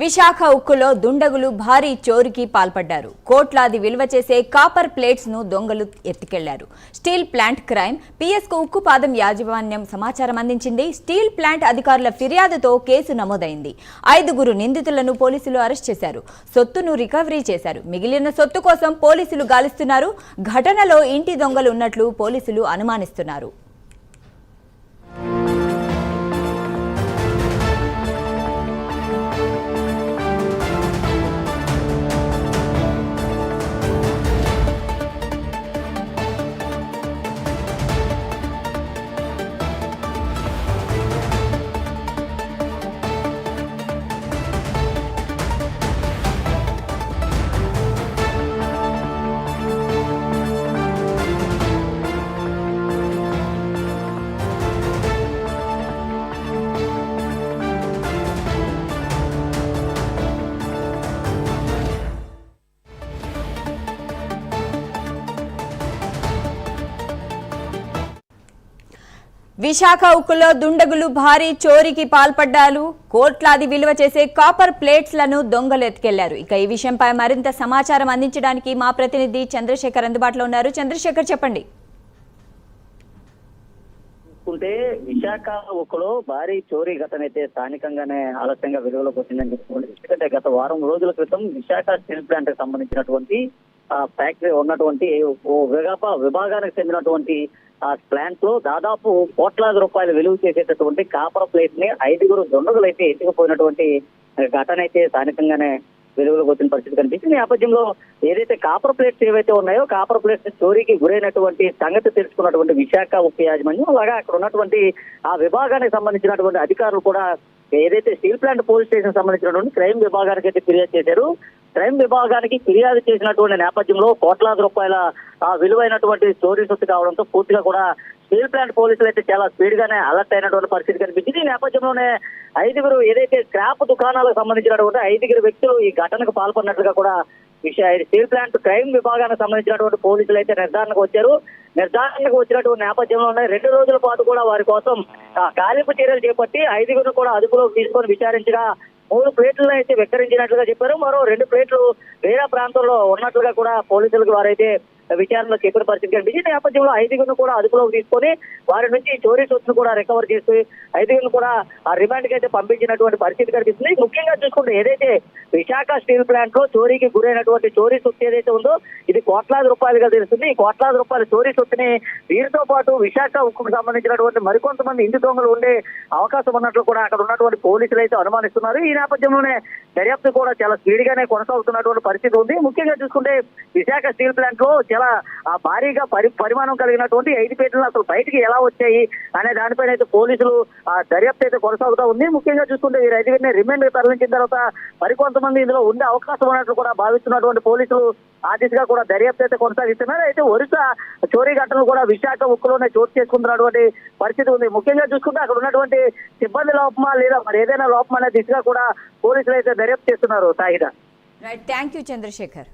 విశాఖ ఉక్కులో దుండగులు భారీ చోరుకి పాల్పడ్డారు. కోట్లాది విలువ చేసే కాపర్ ప్లేట్స్ను దొంగలు ఎత్తుకెళ్ళారు. Steel plant crime. పిఎస్కు ఉక్కు పాదం యాజమాన్యం సమాచారం అందించింది. స్టీల్ ప్లాంట్ అధికారుల ఫిర్యాదుతో కేసు నమోదైంది. ఐదుగురు నిందితులను పోలీసులు అరెస్ట్ చేశారు. సొత్తును రికవరీ చేశారు. మిగిలిన సొత్తు కోసం పోలీసులు గాలిస్తున్నారు. ఘటనలో ఇంటి దొంగలు ఉన్నట్లు పోలీసులు అనుమానిస్తున్నారు. విశాఖ ఉక్కులో దుండగులు భారీ చోరీకి పాల్పడ్డారు. కోట్లాది విలువ చేసే కాపర్ ప్లేట్స్లను దొంగలు ఎత్తుకెళ్ళారు ఇక ఈ విషయంపై మరింత సమాచారం అందించడానికి మా ప్రతినిధి చంద్రశేఖర్ అందుబాటులో ఉన్నారు. చంద్రశేఖర్ చెప్పండి. చూసుకుంటే విశాఖ ఉక్కులో భారీ చోరీ ఘటనైతే స్థానికంగానే ఆలస్యంగా వెలుగులోకి వచ్చిందని చెప్పుకోండి. ఎందుకంటే గత వారం రోజుల క్రితం విశాఖ స్టీల్ ప్లాంట్కి సంబంధించినటువంటి ఆ ఫ్యాక్టరీ ఉన్నటువంటి ఓ విభాగానికి చెందినటువంటి ప్లాంట్లో దాదాపు కోట్లాది రూపాయలు విలువ చేసేటటువంటి కాపర్ ప్లేట్ని ఐదుగురు దొండగులు అయితే ఎత్తుకుపోయినటువంటి ఘటన అయితే స్థానికంగానే వెలుగులోకి వచ్చిన పరిస్థితి కనిపించింది నేపథ్యంలో ఏదైతే కాపర్ ప్లేట్స్ ఏవైతే ఉన్నాయో కాపర్ ప్లేట్స్ చోరీకి గురైనటువంటి సంగతి తెలుసుకున్నటువంటి విశాఖ ఉప యాజమాన్యం అలాగా అక్కడ ఉన్నటువంటి ఆ విభాగానికి సంబంధించినటువంటి అధికారులు కూడా ఏదైతే స్టీల్ ప్లాంట్ పోలీస్ స్టేషన్ సంబంధించినటువంటి క్రైమ్ విభాగానికి అయితే ఫిర్యాదు చేశారు. క్రైమ్ విభాగానికి ఫిర్యాదు చేసినటువంటి నేపథ్యంలో కోట్లాది రూపాయల విలువైనటువంటి స్టోరీస్ వచ్చి కావడంతో పూర్తిగా కూడా స్టీల్ ప్లాంట్ పోలీసులు అయితే చాలా స్పీడ్ గానే అలర్ట్ అయినటువంటి పరిస్థితి కనిపించింది. ఈ నేపథ్యంలోనే ఐదుగురు ఏదైతే స్క్రాప్ దుకాణాలకు సంబంధించినటువంటి ఐదుగురు వ్యక్తులు ఈ ఘటనకు పాల్పడినట్లుగా కూడా విషయ స్టీల్ ప్లాంట్ క్రైమ్ విభాగానికి సంబంధించినటువంటి పోలీసులు అయితే నిర్ధారణకు వచ్చారు. నిర్ధారణకు వచ్చినటువంటి నేపథ్యంలోనే రెండు రోజుల పాటు కూడా వారి కోసం కాలింపు చర్యలు చేపట్టి ఐదుగురు కూడా అదుపులోకి తీసుకొని విచారించగా మూడు ప్లేట్లను అయితే విక్రయించినట్లుగా చెప్పారు. మరో రెండు ప్లేట్లు వేరే ప్రాంతంలో ఉన్నట్లుగా కూడా పోలీసులకు వారైతే విచారణలో చెప్పిన పరిస్థితి కనిపించింది నేపథ్యంలో ఐదుగురిని కూడా అదుపులోకి తీసుకొని వారి నుంచి చోరీ సొత్తును కూడా రికవర్ చేసి ఐదుగురిని కూడా ఆ రిమాండ్కి అయితే పంపించినటువంటి పరిస్థితి కనిపిస్తుంది. ముఖ్యంగా చూసుకుంటే ఏదైతే విశాఖ స్టీల్ ప్లాంట్లో చోరీకి గురైనటువంటి చోరీ సొత్తు ఏదైతే ఉందో ఇది కోట్లాది రూపాయలుగా తెలుస్తుంది. ఈ కోట్లాది రూపాయల చోరీ సొత్తుని వీరితో పాటు విశాఖ ఉక్కుకు సంబంధించినటువంటి మరికొంతమంది ఇంటి దొంగలు ఉండే అవకాశం ఉన్నట్లు కూడా అక్కడ ఉన్నటువంటి పోలీసులు అయితే అనుమానిస్తున్నారు. ఈ నేపథ్యంలోనే దర్యాప్తు కూడా చాలా స్పీడ్ గానే కొనసాగుతున్నటువంటి పరిస్థితి ఉంది. ముఖ్యంగా చూసుకుంటే విశాఖ స్టీల్ ప్లాంట్లో చాలా చాలా భారీగా పరి పరిమాణం కలిగినటువంటి ఐదు పేటలు అసలు బయటికి ఎలా వచ్చాయి అనే దానిపైన అయితే పోలీసులు ఆ దర్యాప్తు అయితే కొనసాగుతూ ఉంది. ముఖ్యంగా చూసుకుంటే ఈ ఐదుగురిని రిమాండ్ తరలించిన తర్వాత మరికొంతమంది ఇందులో ఉండే అవకాశం ఉన్నట్లు కూడా భావిస్తున్నటువంటి పోలీసులు ఆ దిశగా కూడా దర్యాప్తు అయితే కొనసాగిస్తున్నారు. అయితే వరుస చోరీ ఘటనలు కూడా విశాఖ ఉక్కులోనే చోటు చేసుకుంటున్నటువంటి పరిస్థితి ఉంది. ముఖ్యంగా చూసుకుంటే అక్కడ ఉన్నటువంటి సిబ్బంది లోపమా లేదా మరి ఏదైనా లోపమా అనే దిశగా కూడా పోలీసులు అయితే దర్యాప్తు చేస్తున్నారు Saida. Right thank you Chandrashekar